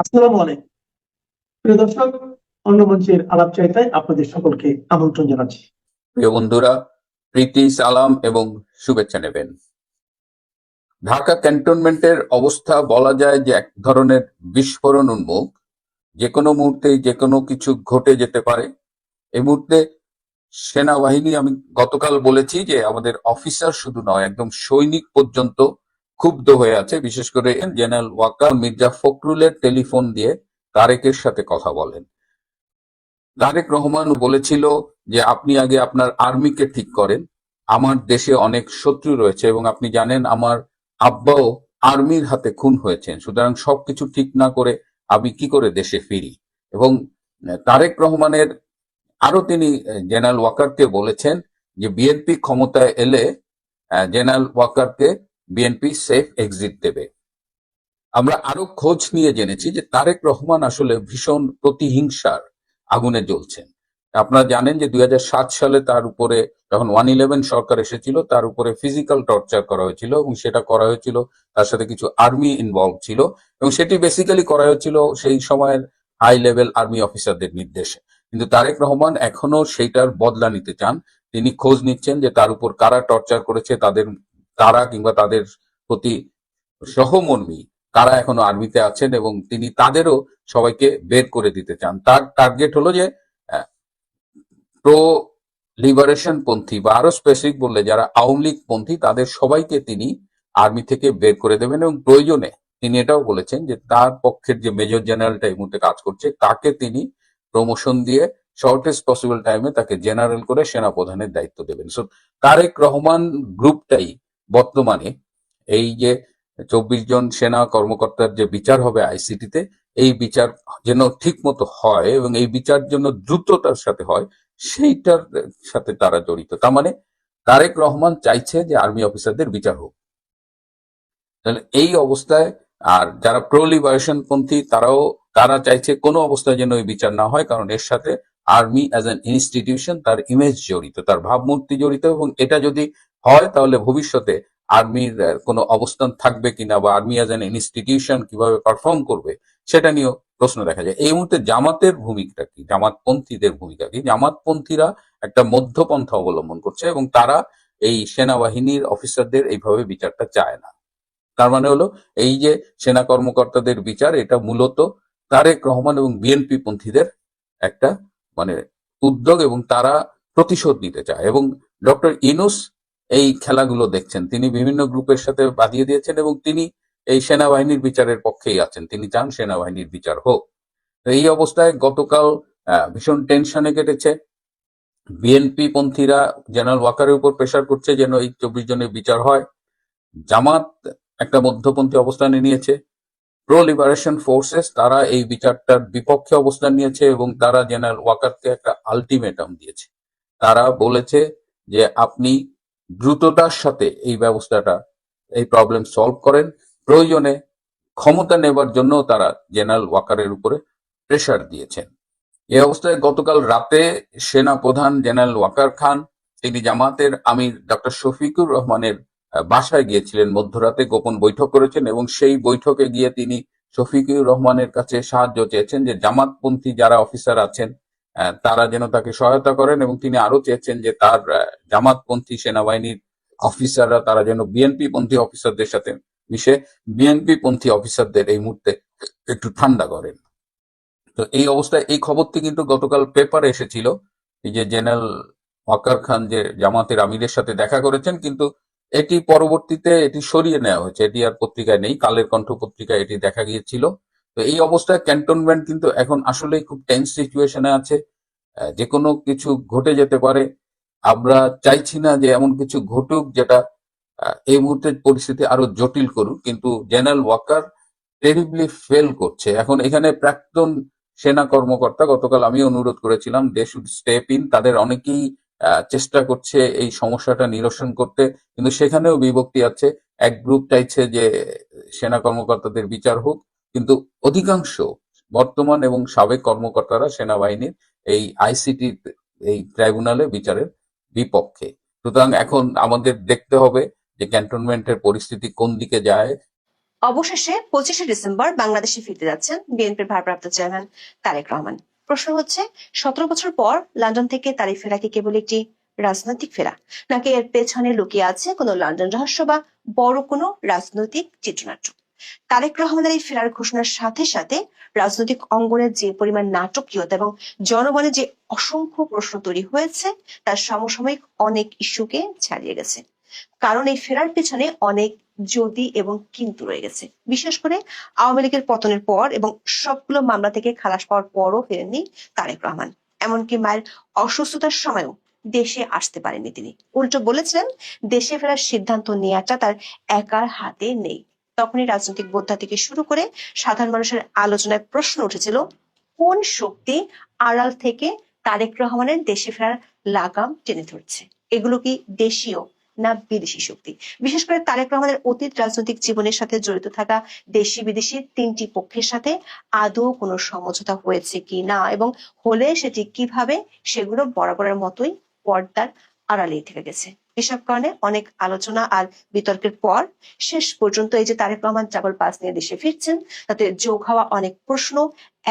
আসসালামু আলাইকুম। প্রিয় দর্শক, অন্য মঞ্চের আলাপ চাইতায় আপনাদের সকলকে আমন্ত্রণ জানাচ্ছি। প্রিয় বন্ধুরা, প্রীতি, সালাম এবং শুভেচ্ছা নেবেন। ঢাকা ক্যান্টনমেন্টের অবস্থা বলা যায় যে এক ধরনের বিস্ফোরণ উন্মুখ। যে কোনো মুহূর্তে যে কোনো কিছু ঘটে যেতে পারে। এই মুহূর্তে সেনাবাহিনী, আমি গতকাল বলেছি যে আমাদের অফিসার শুধু নয়, একদম সৈনিক পর্যন্ত ক্ষুব্ধ হয়ে আছে, বিশেষ করে জেনারেল ওয়াকার মির্জা ফখরুলের টেলিফোন দিয়ে তারেকের সাথে কথা বলেন। তারেক রহমান বলেছিল যে, আপনি আগে আপনার আর্মিকে ঠিক করেন। আমার দেশে অনেক শত্রু রয়েছে এবং আপনি জানেন আমার আব্বাও আর্মির হাতে খুন হয়েছেন। সুতরাং সবকিছু ঠিক না করে আমি কি করে দেশে ফিরি? এবং তারেক রহমানের আরও তিনি জেনারেল ওয়াকারকে বলেছেন যে, বিএনপি ক্ষমতায় এলে জেনারেল ওয়াকারকে বিএনপি সেফ এক্সিট দেবে। আমরা আরও খোঁজ নিয়ে জেনেছি যে তারেক রহমান আসলে ভীষণ প্রতিহিংসার আগুনে জ্বলছেন। আপনারা জানেন যে দুই সালে তার উপরে যখন ওয়ান ইলেভেন সরকার এসেছিল, তার উপরে ফিজিক্যাল টর্চার করা হয়েছিল এবং সেটা করা হয়েছিল, তার সাথে কিছু আর্মি ইনভলভ ছিল এবং সেটি বেসিক্যালি করা হয়েছিল সেই সময়ের হাই লেভেল আর্মি অফিসারদের নির্দেশে। কিন্তু তারেক রহমান এখনও সেইটার বদলা নিতে চান। তিনি খোঁজ নিচ্ছেন যে তার উপর কারা টর্চার করেছে, তাদের তারা কিংবা তাদের প্রতি সহমর্মী কারা এখনও আর্মিতে আছেন এবং তিনি তাদেরও সবাইকে বের করে দিতে চান। তার টার্গেট হলো যে প্রো লিবারেশন পন্থী বা আরও স্পেসিফিক বললে যারা আওয়ামী লীগ পন্থী তাদের সবাইকে তিনি আর্মি থেকে বের করে দেবেন এবং প্রয়োজনে তিনি এটাও বলেছেন যে তার পক্ষের যে মেজর জেনারেলটা এই মুহূর্তে কাজ করছে, তাকে তিনি প্রমোশন দিয়ে শর্টেস্ট পসিবল টাইমে তাকে জেনারেল করে সেনাপ্রধানের দায়িত্ব দেবেন। সো তারেক রহমান গ্রুপটাই বর্তমানে এই যে চব্বিশ জন সেনা কর্মকর্তার যে বিচার হবে আইসিটিতে, এই বিচার যেন ঠিক মতো হয় এবং এই বিচার জন্য দ্রুততার সাথে হয়, সেইটার সাথে তারা জড়িত। তার মানে তারেক রহমান চাইছে যে আর্মি অফিসারদের বিচার হোক। তাহলে এই অবস্থায় আর যারা প্রলিবারেশন পন্থী তারাও, তারা চাইছে কোনো অবস্থায় যেন ওই বিচার না হয়, কারণ এর সাথে আর্মি অ্যাজ অ্যান ইনস্টিটিউশন তার ইমেজ জড়িত, তার ভাবমূর্তি জড়িত এবং এটা যদি হয় তাহলে ভবিষ্যতে আর্মির কোনো অবস্থান থাকবে কিনা বা আর্মি অ্যাজ অ্যান ইনস্টিটিউশন কীভাবে পারফর্ম করবে, সেটা নিয়েও প্রশ্ন দেখা যায়। এই মুহূর্তে জামাতের ভূমিকা কি? জামাতপন্থীদের ভূমিকা কি? জামাতপন্থীরা একটা মধ্যপন্থা অবলম্বন করছে এবং তারা এই সেনাবাহিনীর অফিসারদের এইভাবে বিচারটা চায় না। তার মানে হলো এই যে সেনা কর্মকর্তাদের বিচার, এটা মূলত তারেক রহমান এবং বিএনপি পন্থীদের একটা মানে উদ্যোগ এবং তারা প্রতিশোধ নিতে চায়। এবং ডক্টর ইনুস এই খেলাগুলো দেখছেন। তিনি বিভিন্ন গ্রুপের সাথে বাঁধিয়ে দিয়েছেন এবং তিনি এই সেনাবাহিনীর বিচারের পক্ষেই আছেন। তিনি চান সেনাবাহিনীর বিচার হোক। এই অবস্থায় গতকাল ভীষণ টেনশনে কেটেছে। বিএনপি পন্থীরা জেনারেল ওয়াকারের উপর প্রেশার করছে যেন এই চব্বিশ জনের বিচার হয়। জামাত একটা মধ্যপন্থী অবস্থানে নিয়েছে। প্রো লিবারেশন ফোর্সেস তারা এই বিচারটার বিপক্ষে অবস্থান নিয়েছে এবং তারা জেনারেল ওয়াকারকে একটা আলটিমেটাম দিয়েছে। তারা বলেছে যে আপনি দ্রুততার সাথে এই ব্যবস্থাটা, এই প্রবলেম সলভ করেন। প্রয়োজনে ক্ষমতা নেবার জন্য তারা জেনারেল ওয়াকারের উপরে প্রেশার দিয়েছেন। এই অবস্থায় গতকাল রাতে সেনা প্রধান জেনারেল ওয়াকার খান, তিনি জামাতের আমির ডক্টর শফিকুর রহমানের বাসায় গিয়েছিলেন, মধ্যরাতে গোপন বৈঠক করেছেন এবং সেই বৈঠকে গিয়ে তিনি শফিকুর রহমানের কাছে সাহায্য চেয়েছেন যে জামাতপন্থী যারা অফিসার আছেন তারা যেন তাকে সহায়তা করেন এবং তিনি আরও চেয়েছেন যে তার জামাতপন্থী সেনাবাহিনীর অফিসাররা তারা যেন বিএনপি পন্থী অফিসারদের সাথে মিশে বিএনপি পন্থী অফিসারদের এই মুহূর্তে একটু ঠান্ডা করেন। তো এই অবস্থায় এই খবরটি কিন্তু গতকাল পেপারে এসেছিল যে জেনারেল ওয়াকার খান যে জামাতের আমিরের সাথে দেখা করেছেন, কিন্তু এটি পরবর্তীতে এটি সরিয়ে নেওয়া হয়েছে। এটি আর পত্রিকায় নেই, কালের কণ্ঠ পত্রিকায় এটি দেখা গিয়েছিল। তো এই অবস্থায় ক্যান্টনমেন্ট কিন্তু এখন আসলেই খুব টেন্স সিচুয়েশনে আছে। যে কোনো কিছু ঘটে যেতে পারে। আমরা চাইছি না যে এমন কিছু ঘটুক যেটা এই মুহূর্তে পরিস্থিতি আরও জটিল করুক, কিন্তু জেনারেল ওয়াকার টেরিবলি ফেল করছে। এখন এখানে প্রাক্তন সেনা কর্মকর্তা, গতকাল আমি অনুরোধ করেছিলাম দে শুড স্টেপ ইন তাদের অনেকেই চেষ্টা করছে এই সমস্যাটা নিরসন করতে। কিন্তু সেখানেও বিভক্তি আছে। এক গ্রুপ চাইছে যে সেনা কর্মকর্তাদের বিচার হোক। কিন্তু অধিকাংশ বর্তমান এবং সাবেক কর্মকর্তারা সেনাবাহিনীর এই আইসিটি এই ট্রাইব্যুনালে বিচারের বিপক্ষে। সুতরাং এখন আমাদের দেখতে হবে যে ক্যান্টনমেন্টের পরিস্থিতি কোন দিকে যায়। অবশেষে পঁচিশে ডিসেম্বর বাংলাদেশে ফিরতে যাচ্ছেন বিএনপির ভারপ্রাপ্ত চেয়ারম্যান তারেক রহমান। প্রশ্ন হচ্ছে, সতেরো বছর পর লন্ডন থেকে তার ফেরা কি কেবল একটি রাজনৈতিক ফেরা? নাকি এর পেছনে লুকিয়ে আছে কোনো লন্ডন রহস্য বা বড় কোনো রাজনৈতিক চিত্রনাট্য? তারেক রহমানের এই ফেরার ঘোষণার সাথে সাথে রাজনৈতিক অঙ্গনের যে পরিমাণ নাটকীয়তা এবং জনগণের যে অসংখ্য প্রশ্ন তৈরি হয়েছে, তার সমসাময়িক অনেক ইস্যুকে ছাড়িয়ে গেছে। কারণ এই ফেরার পেছনে অনেক যদি এবং কিন্তু রয়ে গেছে। বিশেষ করে আওয়ামী লীগের পতনের পর এবং সবগুলো মামলা থেকে খালাস পাওয়ার পরও ফেরেননি তারেক রহমান। এমনকি মায়ের অসুস্থতার সময়ও দেশে আসতে পারেননি তিনি। উল্টো বলেছিলেন, দেশে ফেরার সিদ্ধান্ত নেওয়াটা তার একার হাতে নেই। তখনই রাজনৈতিক বোদ্ধা থেকে শুরু করে সাধারণ মানুষের আলোচনায় প্রশ্ন উঠেছিল, কোন শক্তি আড়াল থেকে তারেক রহমানের দেশে ফেরার লাগাম টেনে ধরছে? এগুলো কি দেশীয় না বিদেশি শক্তি। বিশেষ করে তারেক রহমানের অতীত রাজনৈতিক জীবনের সাথে জড়িত থাকা দেশি বিদেশি তিনটি পক্ষের সাথে আদৌ কোনো সমঝোতা হয়েছে কি না এবং হলে সেটি কীভাবে সেগুলো বরাবরের মতোই পর্দার আড়ালেই থেকে গেছে। এসব কারণে অনেক আলোচনা আর বিতর্কের পর শেষ পর্যন্ত এই যে তারেক রহমান ট্রাভেল পাস নিয়ে দেশে ফিরছেন, তাতে যোগ হওয়া অনেক প্রশ্ন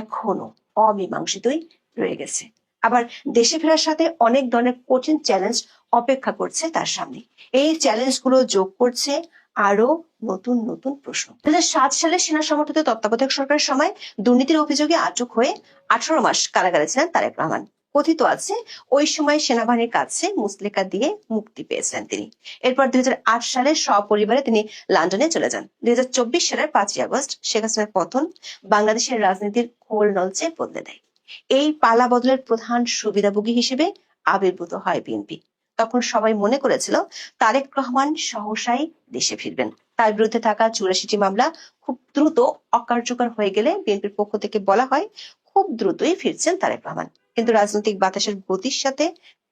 এখনও অমীমাংসিতই রয়ে গেছে। আবার দেশে ফেরার সাথে অনেক ধরনের কঠিন চ্যালেঞ্জ অপেক্ষা করছে তার সামনে। এই চ্যালেঞ্জগুলো যোগ করছে আরও নতুন নতুন প্রশ্ন। দু সালে সেনা সমর্থিত তত্ত্বাবধায়ক সরকারের সময় দুর্নীতির অভিযোগে আটক হয়ে আঠারো মাস কারাগারে ছিলেন তারেক রহমান। কথিত আছে, ওই সময় সেনাবাহিনীর কাছে মুসলেকা দিয়ে মুক্তি পেয়েছিলেন তিনি। এরপর দুই হাজার আট সালে সপরিবারে তিনি লন্ডনে চলে যান। দুই হাজার চব্বিশ সালের পাঁচই আগস্ট শেখ হাসিনার পতন বাংলাদেশের রাজনীতির খোল নলচে বদলে দেয়। এই পালা বদলের প্রধান সুবিধাভোগী হিসেবে আবির্ভূত হয় বিএনপি। তখন সবাই মনে করেছিল, তারেক রহমান সহসাই দেশে ফিরবেন। তার বিরুদ্ধে থাকা চুরাশিটি মামলা খুব দ্রুত অকার্যকর হয়ে গেলে বিএনপির পক্ষ থেকে বলা হয়, খুব দ্রুতই ফিরছেন তারেক রহমান। কিন্তু রাজনৈতিক বাতাসের গতির সাথে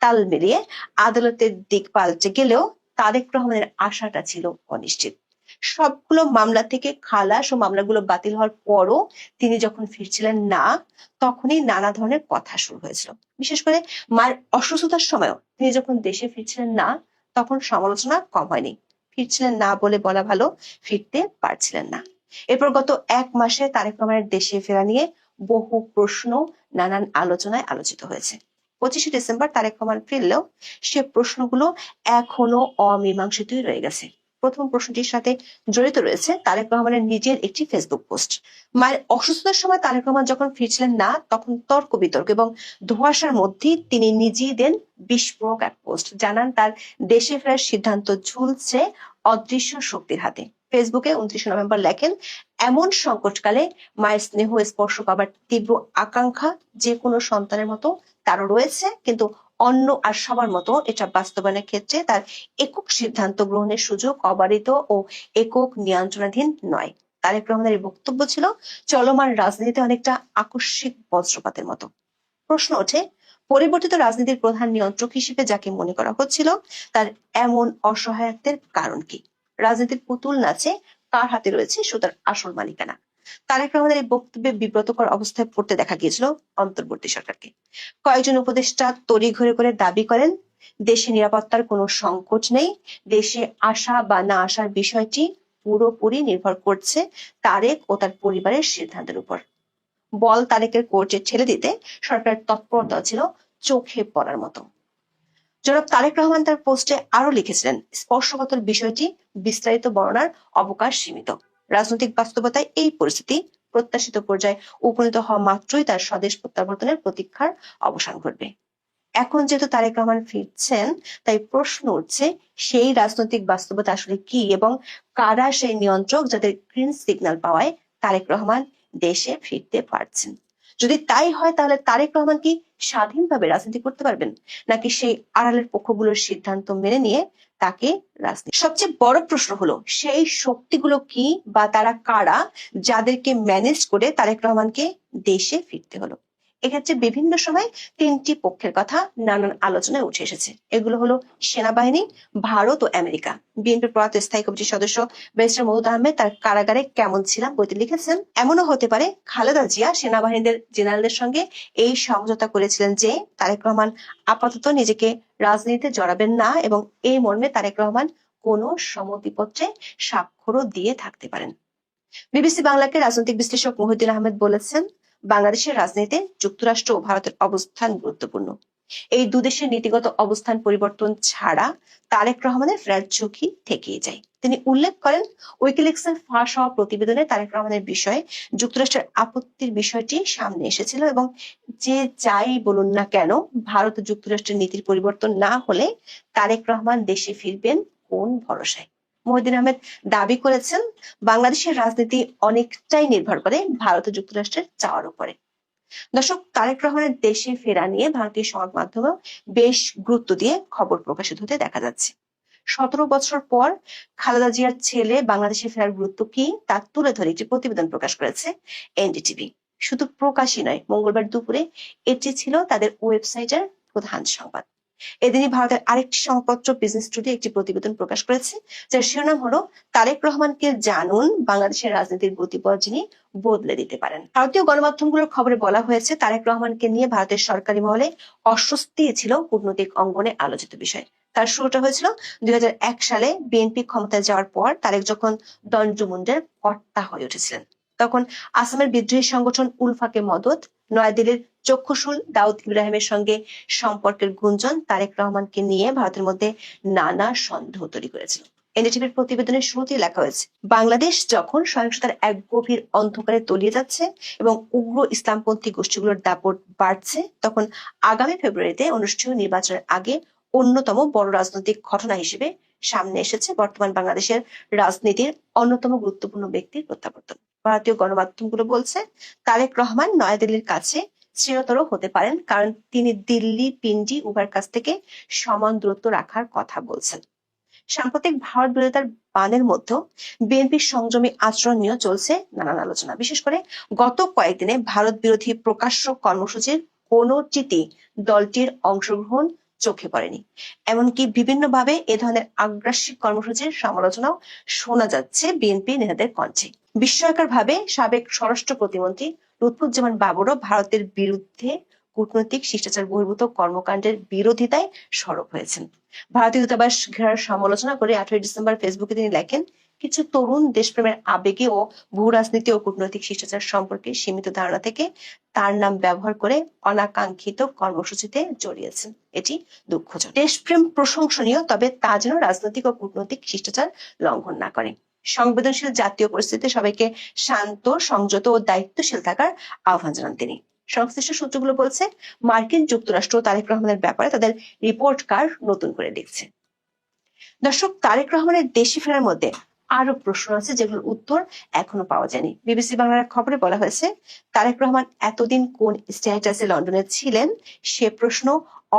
তাল মিলিয়ে আদালতের দিক পাল্টে গেলেও তারেক রহমানের আশাটা ছিল অনিশ্চিত। সবগুলো মামলা থেকে খালাস ও মামলাগুলো বাতিল হওয়ার পরও তিনি যখন ফিরছিলেন না, তখনই নানা ধরনের কথা শুরু হয়েছিল। বিশেষ করে মায়ের অসুস্থতার সময়ও তিনি যখন দেশে ফিরছিলেন না, তখন সমালোচনা কম হয়নি। ফিরছিলেন না বলে বলা ভালো, ফিরতে পারছিলেন না। এরপর গত এক মাসে তারেক রহমানের দেশে ফেরা নিয়ে বহু প্রশ্ন, নানান আলোচনায় আলোচিত হয়েছে। পঁচিশে ডিসেম্বর তারেক রহমান ফিরলেও সে প্রশ্নগুলো এখনও অমীমাংসিতই রয়ে গেছে। প্রথম প্রশ্নটির সাথে জড়িত রয়েছে তারেক রহমানের নিজের একটি ফেসবুক পোস্ট মায়ের অসুস্থতার সময় তারেক রহমান যখন ফিরছিলেন না, তখন তর্ক বিতর্ক এবং ধোঁয়াশার মধ্যেই তিনি নিজেই দেন বিস্ফোরক এক পোস্ট জানান তার দেশে ফেরার সিদ্ধান্ত ঝুলছে অদৃশ্য শক্তির হাতে। ফেসবুকে উনত্রিশে নভেম্বর লেখেন, এমন সংকটকালে মায়ের স্নেহ স্পর্শ পাবার তীব্র আকাঙ্ক্ষা যে কোনো সন্তানের মতো তারও রয়েছে, কিন্তু অন্য আর সবার মতো এটা বাস্তবায়নের ক্ষেত্রে তার একক সিদ্ধান্ত গ্রহণের সুযোগ অবারিত ও একক নিয়ন্ত্রণাধীন নয়। তারেক রহমানের বক্তব্য ছিল চলমান রাজনীতিতে অনেকটা আকস্মিক বজ্রপাতের মতো। প্রশ্ন ওঠে, পরিবর্তিত রাজনীতির প্রধান নিয়ন্ত্রক হিসেবে যাকে মনে করা হচ্ছিল, তার এমন অসহায়ত্বের কারণ কি? রাজনীতির পুতুল নাচে কার হাতে রয়েছে সুতার আসল মালিকানা? তারেক রহমানের এই বক্তব্যে বিব্রতকর অবস্থায় পড়তে দেখা গিয়েছিল অন্তর্বর্তী সরকারকে। কয়েকজন উপদেষ্টা তড়িঘড়ি করে দাবি করেন, দেশে নিরাপত্তার কোনো সংকট নেই, দেশে আসা বা না আসার বিষয়টি পুরোপুরি নির্ভর করছে তারেক ও তার পরিবারের সিদ্ধান্তের উপর। বল তারেকের কোর্টে ঠেলে দিতে সরকারের তৎপরতা ছিল চোখে পড়ার মতো। জনাব তারেক রহমান তার পোস্টে আরও লিখেছিলেন, স্পর্শকাতর বিষয়টি বিস্তারিত বর্ণনার অবকাশ সীমিত। রাজনৈতিক বাস্তবতায় এই পরিস্থিতি প্রত্যাশিত পর্যায়ে উপনীত হওয়া মাত্রই তার স্বদেশ প্রত্যাবর্তনের প্রতীক্ষার অবসান ঘটবে। এখন যেহেতু তারেক রহমান ফিরছেন, তাই প্রশ্ন উঠছে, সেই রাজনৈতিক বাস্তবতা আসলে কি এবং কারা সেই নিয়ন্ত্রক যাদের গ্রিন সিগন্যাল পাওয়ায় তারেক রহমান দেশে ফিরতে পারছেন? যদি তাই হয়, তাহলে তারেক রহমান কি স্বাধীনভাবে রাজনীতি করতে পারবেন? নাকি সেই আড়ালের পক্ষগুলোর সিদ্ধান্ত মেনে নিয়ে তাকে রাজনীতি। সবচেয়ে বড় প্রশ্ন হলো, সেই শক্তিগুলো কি বা তারা কারা যাদেরকে ম্যানেজ করে তারেক রহমানকে দেশে ফিরতে হলো? এক্ষেত্রে বিভিন্ন সময় তিনটি পক্ষের কথা নানান আলোচনায় উঠে এসেছে। এগুলো হলো সেনাবাহিনী, ভারত ও আমেরিকা। বিএনপির প্রয়াত স্থায়ী কমিটির সদস্য ব্যারিস্টার মহুদ আহমেদ তার কারাগারে কেমন ছিলাম বইতে লিখেছেন। এমনও হতে পারে খালেদা জিয়া সেনাবাহিনীদের জেনারেলদের সঙ্গে এই সমঝোতা করেছিলেন যে তারেক রহমান আপাতত নিজেকে রাজনীতিতে জড়াবেন না এবং এই মর্মে তারেক রহমান কোনো সম্মতিপত্রে স্বাক্ষরও দিয়ে থাকতে পারেন। বিবিসি বাংলাকে রাজনৈতিক বিশ্লেষক মহিউদ্দিন আহমেদ বলেছেন বাংলাদেশের রাজনীতিতে যুক্তরাষ্ট্র ও ভারতের অবস্থান গুরুত্বপূর্ণ। এই দুদেশের নীতিগত অবস্থান পরিবর্তন ছাড়া তারেক রহমানের ফেরার ঝুঁকি থেকেই যায়। তিনি উল্লেখ করেন উইকিলিক্সের ফাঁস হওয়া প্রতিবেদনে তারেক রহমানের বিষয়ে যুক্তরাষ্ট্রের আপত্তির বিষয়টি সামনে এসেছিল এবং যে যাই বলুন না কেন, ভারত যুক্তরাষ্ট্রের নীতির পরিবর্তন না হলে তারেক রহমান দেশে ফিরবেন কোন ভরসায়? মহিউদ্দিন আহমেদ দাবি করেছেন, বাংলাদেশের রাজনীতি অনেকটাই নির্ভর করে ভারত যুক্তরাষ্ট্রের চাওয়ার উপরে। দর্শক, তারেক রহমানের দেশে ফেরা নিয়ে ভারতীয় সংবাদ মাধ্যমেও বেশ গুরুত্ব দিয়ে খবর প্রকাশিত হতে দেখা যাচ্ছে। সতেরো বছর পর খালেদা জিয়ার ছেলে বাংলাদেশে ফেরার গুরুত্ব কি তা তুলে ধরে একটি প্রতিবেদন প্রকাশ করেছে এনডিটিভি। শুধু প্রকাশই নয়, মঙ্গলবার দুপুরে এটি ছিল তাদের ওয়েবসাইটের প্রধান সংবাদ। এদিনই ভারতের আরেকটি সংবাদপত্র বিজনেস টুডে একটি প্রতিবেদন প্রকাশ করেছে, যার শিরোনাম হলো, তারেক রহমানকে জানুন, বাংলাদেশের রাজনীতির গতিপথ যিনি বদলে দিতে পারেন। ভারতীয় গণমাধ্যমগুলোর খবরে বলা হয়েছে, তারেক রহমানকে নিয়ে ভারতের সরকারি মহলে অস্বস্তি ছিল কূটনৈতিক অঙ্গনে আলোচিত বিষয়। তার শুরুটা হয়েছিল দুই হাজার এক সালে বিএনপি ক্ষমতায় যাওয়ার পর তারেক যখন দণ্ডমুন্ডের কর্তা হয়ে উঠেছিলেন, তখন আসামের বিদ্রোহী সংগঠন উলফাকে মদত, নয়াদিল্লির চক্ষুশুল দাউদ ইব্রাহিমের সঙ্গে সম্পর্কের গুঞ্জন তারেক রহমানকে নিয়ে ভারতের মধ্যে নানা সন্দেহ তৈরি করেছিল। এনডিটিভির প্রতিবেদনের শুরুতেই লেখা হয়েছে, বাংলাদেশ যখন সহিংসতার এক গভীর অন্ধকারে তলিয়ে যাচ্ছে এবং উগ্র ইসলামপন্থী গোষ্ঠীগুলোর দাপট বাড়ছে, তখন আগামী ফেব্রুয়ারিতে অনুষ্ঠেয় নির্বাচনের আগে অন্যতম বড় রাজনৈতিক ঘটনা হিসেবে সামনে এসেছে বর্তমান বাংলাদেশের রাজনীতির অন্যতম গুরুত্বপূর্ণ ব্যক্তির প্রত্যাবর্তন। ভারতীয় গণমাধ্যমগুলো বলছে, তারেক রহমান নয়াদিল্লির কাছে চিরতর হতে পারেন, কারণ তিনি দিল্লি, পিন্ডি উভয়ের কাছ থেকে সমান দূরত্ব রাখার কথা বলছেন। সাম্প্রতিক ভারত বিরোধিতার বানের মধ্যেও বিএনপির সংযমী আচরণ নিয়েও চলছে নানান আলোচনা। বিশেষ করে গত কয়েকদিনে ভারত বিরোধী প্রকাশ্য কর্মসূচির কোনোটিতে দলটির অংশগ্রহণ চোখে পড়েনি। এমনকি বিভিন্নভাবে এ ধরনের আগ্রাসী কর্মসূচির সমালোচনাও শোনা যাচ্ছে বিএনপি নেতাদের কণ্ঠে। বিস্ময়কর ভাবে সাবেক স্বরাষ্ট্র প্রতিমন্ত্রী লুৎফুজ্জামান বাবরও ভারতের বিরুদ্ধে কূটনৈতিক শিষ্টাচার বহির্ভূত কর্মকাণ্ডের বিরোধিতায় সরব হয়েছেন। ভারতীয় দূতাবাস ঘেরার সমালোচনা করে আঠারোই ডিসেম্বর ফেসবুকে তিনি লেখেন, কিছু তরুণ দেশপ্রেমের আবেগে ও ভূ রাজনীতি ও কূটনৈতিক শিষ্টাচার সম্পর্কে সীমিত ধারণা থেকে তার নাম ব্যবহার করে অনাকাঙ্ক্ষিত কর্মসূচিতে জড়িয়েছেন। এটি দুঃখজনক। দেশপ্রেম প্রশংসনীয়, তবে তা যেন রাজনৈতিক ও কূটনৈতিক শিষ্টাচার লঙ্ঘন না করে। সংবেদনশীল জাতীয় পরিস্থিতিতে সবাইকে শান্ত, সংযত ও দায়িত্বশীল থাকার আহ্বান জানান তিনি। সংশ্লিষ্ট সূত্রগুলো বলছে, মার্কিন যুক্তরাষ্ট্র তারেক রহমানের ব্যাপারে তাদের রিপোর্ট কার নতুন করে লিখছে দর্শক, তারেক রহমানের দেশে ফেরার মধ্যে আরও প্রশ্ন আছে যেগুলোর উত্তর এখনও পাওয়া যায়নি। বিবিসি বাংলার খবরে বলা হয়েছে, তারেক রহমান এতদিন কোন স্ট্যাটাসে লন্ডনে ছিলেন সে প্রশ্ন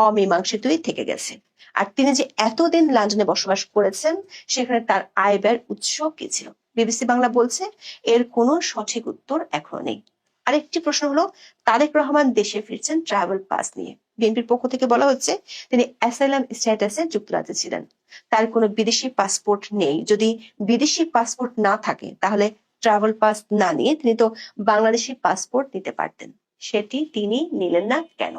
অমীমাংসিতই থেকে গেছে। আর তিনি যে এতদিন লন্ডনে বসবাস করেছেন, সেখানে তার আয় ব্যয়ের উৎস কি ছিল? বিবিসি বাংলা বলছে, এর কোনো সঠিক উত্তর এখনও নেই। আরেকটি প্রশ্ন হলো, তারেক রহমান দেশে ফিরছেন ট্রাভেল পাস নিয়ে। বিএনপির পক্ষ থেকে বলা হচ্ছে, তিনি অ্যাসাইলাম স্ট্যাটাসে যুক্তরাজ্যে ছিলেন। তার কোনো বিদেশি পাসপোর্ট নেই। যদি বিদেশি পাসপোর্ট না থাকে, তাহলে ট্রাভেল পাস না নিয়ে তিনি তো বাংলাদেশি পাসপোর্ট নিতে পারতেন। সেটি তিনি নিলেন না কেন?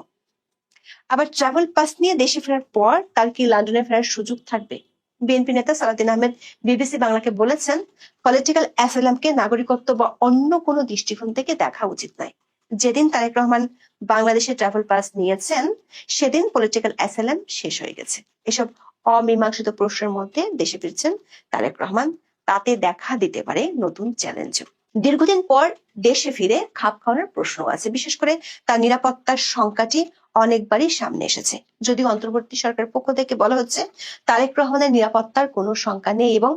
আবার ট্রাভেল পাস নিয়ে দেশে ফেরার পর তার কি লন্ডনে ফেরার সুযোগ থাকবে। বিএনপি নেতা সালাদিন আহমেদ বিবিসি বাংলাকে বলেছেন পলিটিক্যাল অ্যাসাইলামকে নাগরিকত্ব বা অন্য কোনো দৃষ্টিকোণ থেকে দেখা উচিত নয়। যেদিন তারেক রহমান বাংলাদেশে ট্রাভেল পাস নিয়েছেন, সেদিন পলিটিক্যাল অ্যাসাইলাম শেষ হয়ে গেছে। এসব অমীমাংসিত প্রশ্নের মধ্যে দেশে ফিরছেন তারেক রহমান। তাতে দেখা দিতে পারে নতুন চ্যালেঞ্জ দীর্ঘদিন পর দেশে ফিরে খাপ খাওয়ানোর প্রশ্ন আছে। বিশেষ করে তার নিরাপত্তার সংখ্যাটি অনেকবারই সামনে এসেছে। যদিও অন্তর্বর্তী সরকারের পক্ষ থেকে বলা হচ্ছে, তারেক রহমানের নিরাপত্তার কোনো শঙ্কা নেই এবং